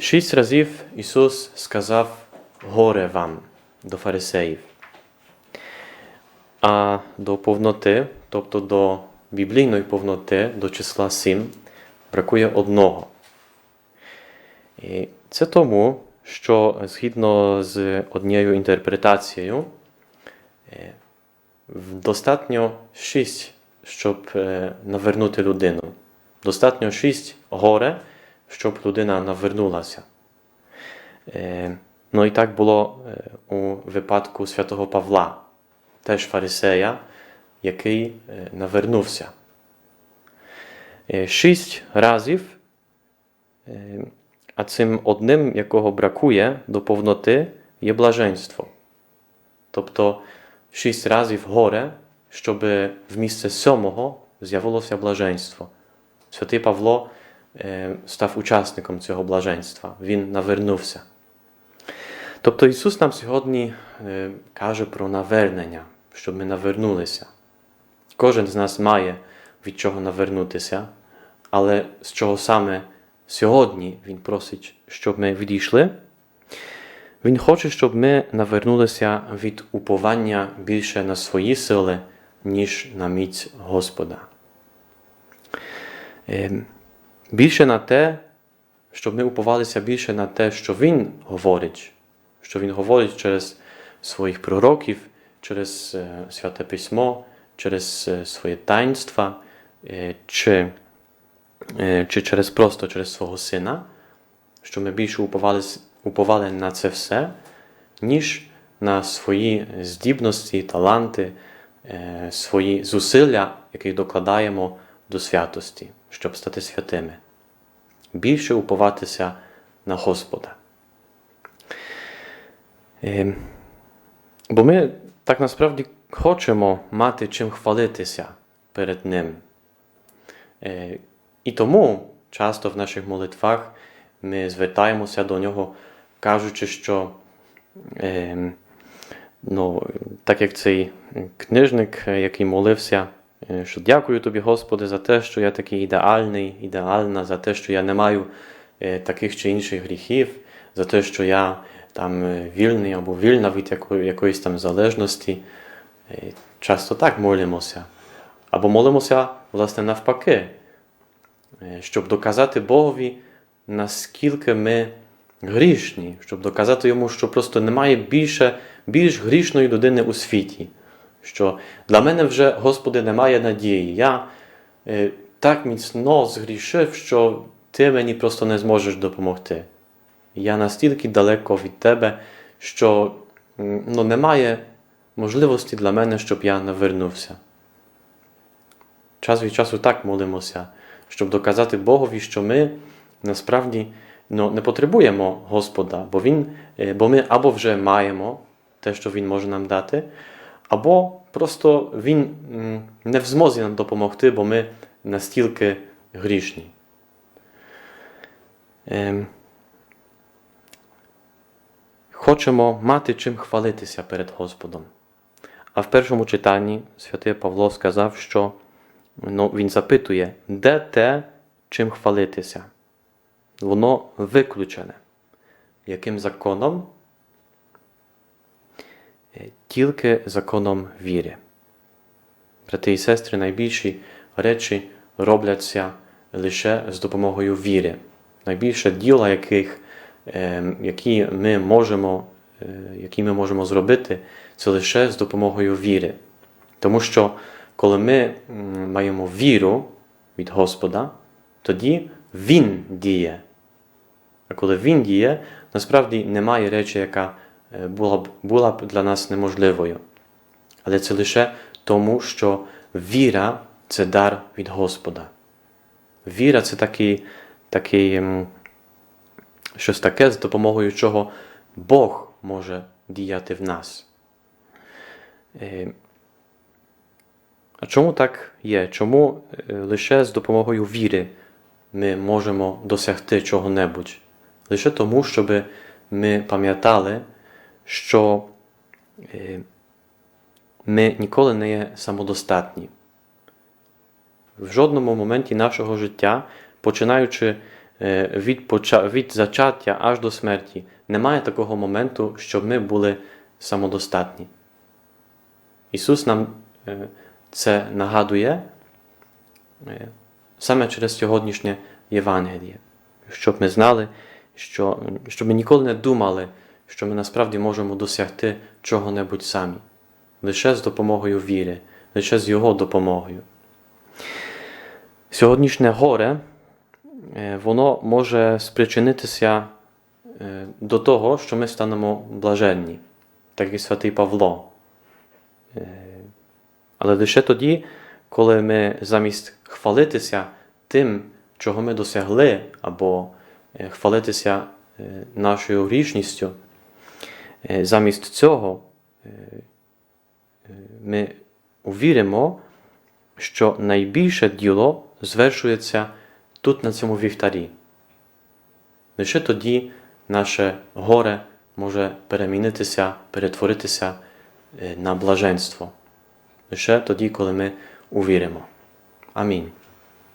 Шість разів Ісус сказав горе вам до фарисеїв. А до повноти, тобто до біблійної повноти, до числа сім, бракує одного. І це тому, що згідно з однією інтерпретацією, е, достатньо шість, щоб е, навернути людину. Достатньо шість горе, щоб людина навернулася. Е, Ну і так було е, у випадку святого Павла, теж фарисея, який е, навернувся. Шість разів, а цим одним, якого бракує до повноти, є блаженство. Тобто шість разів горе, щоб в місце сьомого з'явилося блаженство. Святий Павло став учасником цього блаженства, він навернувся. Тобто Ісус нам сьогодні е, каже про навернення, щоб ми навернулися. Кожен з нас має від чого навернутися, але з чого саме сьогодні Він просить, щоб ми відійшли. Він хоче, щоб ми навернулися від уповання більше на свої сили, ніж на міць Господа. Більше на те, щоб ми уповалися більше на те, що Він говорить, що Він говорить через своїх пророків, через е, Святе Письмо, через е, своє таїнства, е, чи, чи через просто через свого Сина, що ми більше уповали на це все, ніж на свої здібності, таланти, свої зусилля, які докладаємо до святості, щоб стати святими. Більше уповатися на Господа. Е, Бо ми так насправді хочемо мати чим хвалитися перед Ним. Е, І тому часто в наших молитвах ми звертаємося до Нього, кажучи, що е, ну, так як цей книжник, який молився, що дякую тобі, Господи, за те, що я такий ідеальний, ідеальна, за те, що я не маю е, таких чи інших гріхів, за те, що я там е, вільний або вільна від якоїсь там залежності. Е, Часто так молимося. Або молимося, власне, навпаки, е, щоб доказати Богові, наскільки ми грішні, щоб доказати йому, що просто немає більше, більш грішної людини у світі. Що для мене вже, Господи, немає надії. Я е, так міцно згрішив, що Ти мені просто не зможеш допомогти. Я настільки далеко від Тебе, що ну, немає можливості для мене, щоб я навернувся. Час від часу так молимося, щоб доказати Богові, що ми насправді ну, не потребуємо Господа, бо, він, е, бо ми або вже маємо те, що Він може нам дати, або просто Він не в змозі нам допомогти, бо ми настільки грішні. Ем, Хочемо мати чим хвалитися перед Господом. А в першому читанні святий Павло сказав, що ну, він запитує, де те, чим хвалитися? Воно виключене. Яким законом? Е, Тільки законом віри. Брати і сестри, найбільші речі робляться лише з допомогою віри. Найбільше діла, яких, е, які, ми можемо, е, які ми можемо зробити, це лише з допомогою віри. Тому що коли ми маємо віру від Господа, тоді Він діє. А коли Він діє, насправді немає речі, яка була б, була б для нас неможливою. Але це лише тому, що віра це дар від Господа. Віра це такий, такий, щось таке, з допомогою чого Бог може діяти в нас. Е, А чому так є? Чому е, лише з допомогою віри ми можемо досягти чого-небудь? Лише тому, щоб ми пам'ятали, що е, ми ніколи не є самодостатні. В жодному моменті нашого життя, починаючи е, від, поча- від зачаття аж до смерті немає такого моменту, щоб ми були самодостатні. Ісус нам е, це нагадує саме через сьогоднішнє Євангеліє, щоб ми знали, що, щоб ми ніколи не думали, що ми насправді можемо досягти чого-небудь самі, лише з допомогою віри, лише з Його допомогою. Сьогоднішнє горе, е, воно може спричинитися е, до того, що ми станемо блаженні, так як святий Павло. Е, Але лише тоді, коли ми замість хвалитися тим, чого ми досягли, або хвалитися нашою грішністю, замість цього е, е, ми увіримо, що найбільше діло звершується тут на цьому вівтарі. Лише тоді наше горе може перемінитися, перетворитися е, на блаженство. Лише тоді, коли ми увіримо. Амінь.